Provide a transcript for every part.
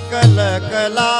सकल कला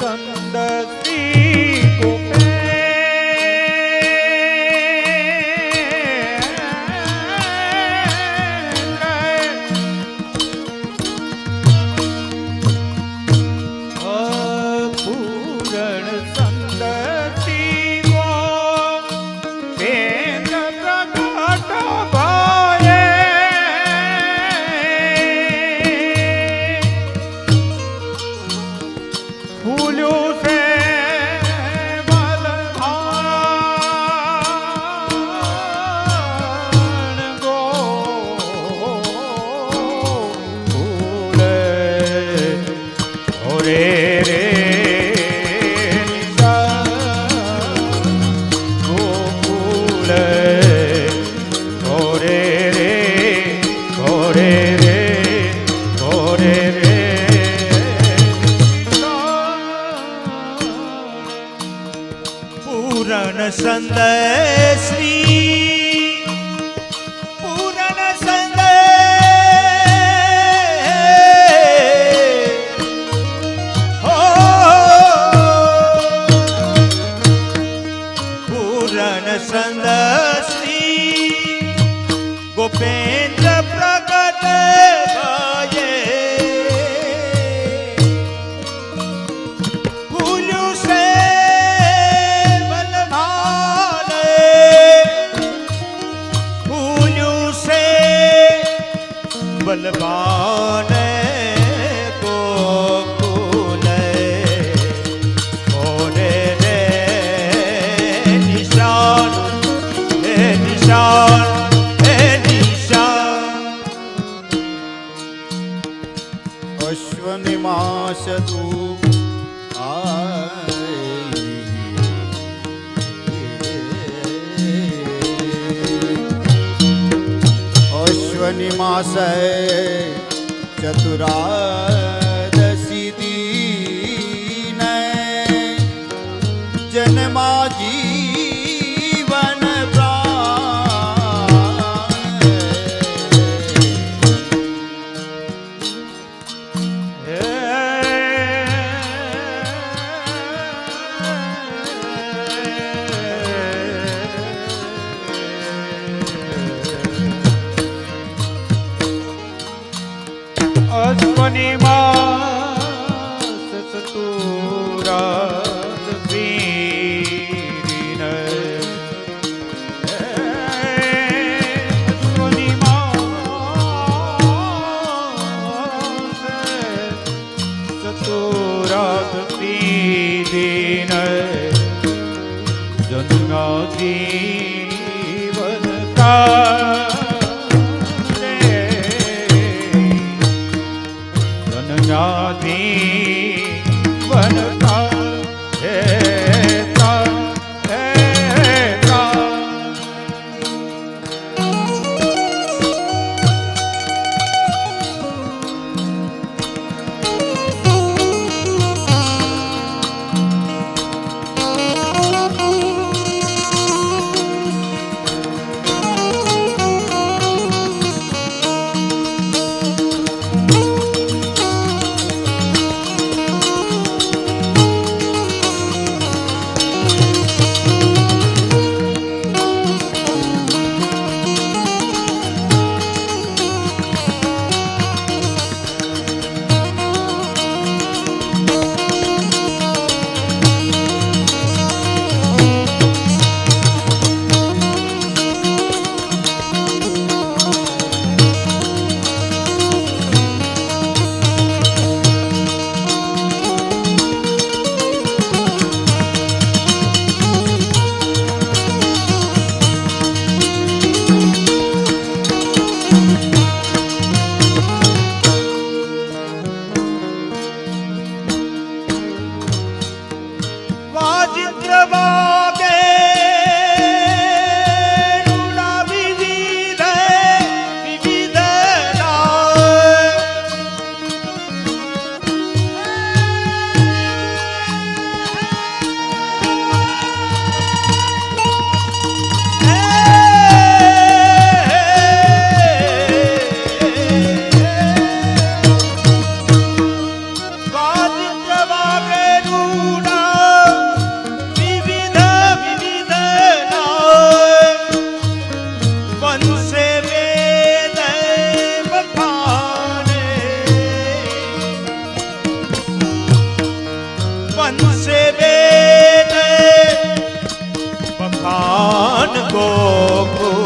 con જન્મા જીવન કાલે स्थान गोकुल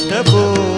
ಬೆಟ್ಟ ಬೋ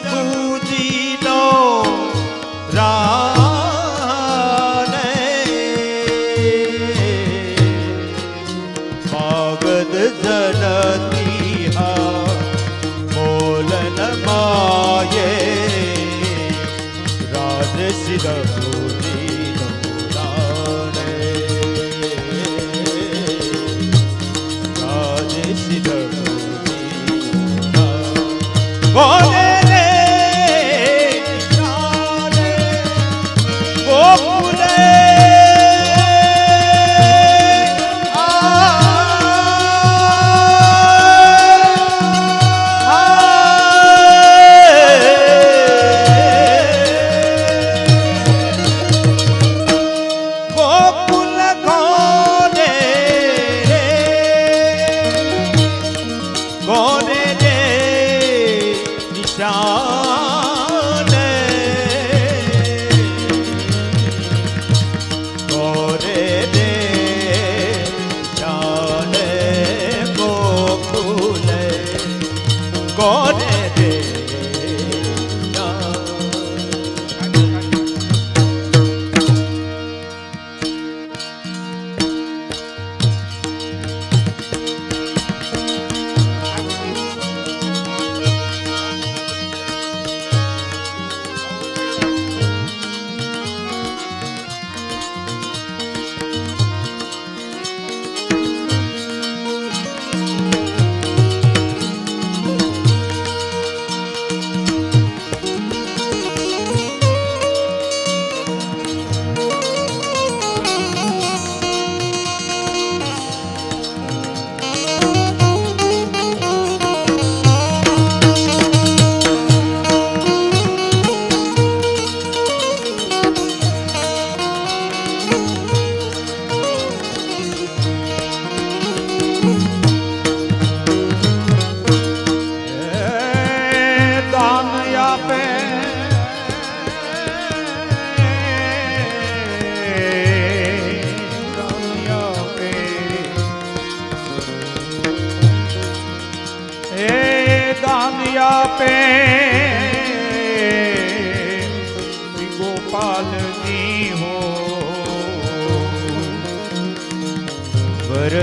sacude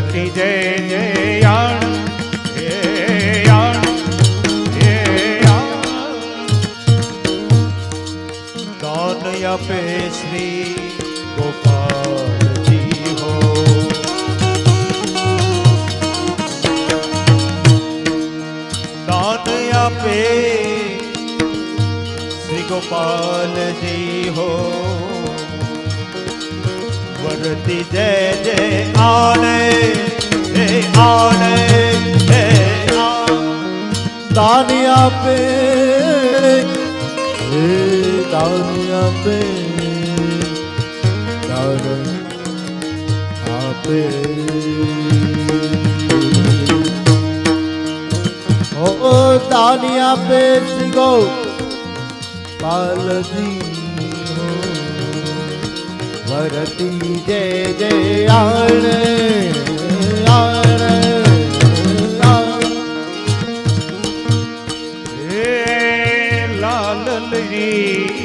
जगति जय जयाण हे याण हे याण दान अपे पे श्री गोपाल जी हो। વરતી જય જય આને હે આને હે દાની આપે હે દાની આપે દાન આપે ઓ દાની આપે શ્રી ગૌ પાલજી વરતી જય જય આણે આણે હે લાલલી જો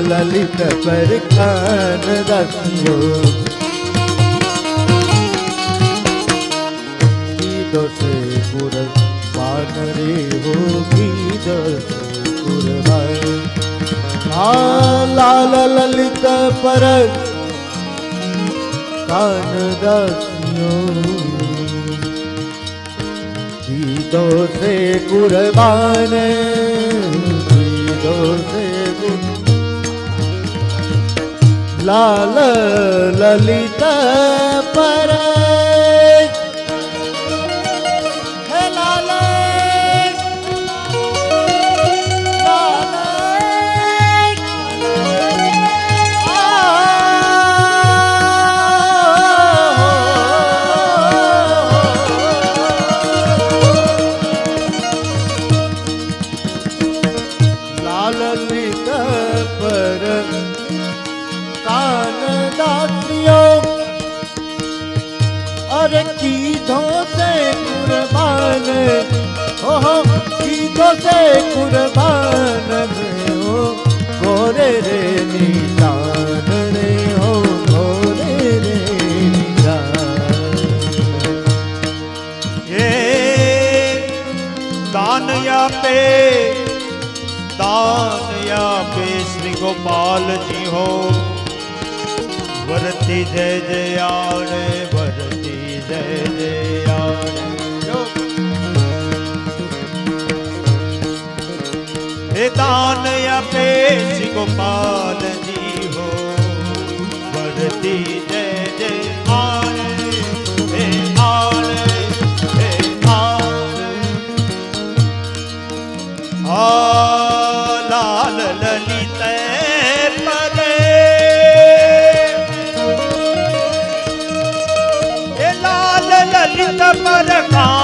લલિત પર કાન દાસિયો કીધો છે પુર પાન રે હો કીધો પુર લાલ લલિત પરત કાન દાસિયો દીદો સે કુરબાન દીદો लाल ललिता दया पे श्री गोपाल जी हो। वरती जय जयाणे वरती जय जयाणे हे दान पे श्री गोपाल जी हो, वरती जय जय आणे, हे आ কর কা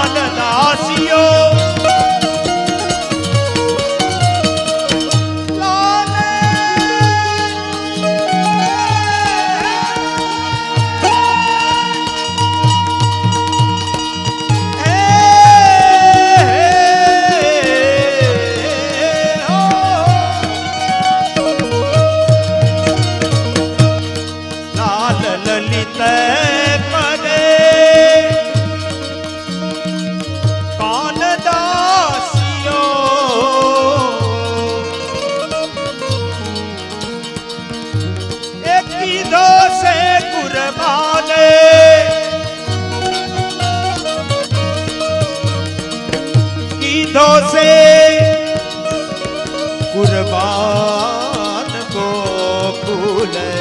போல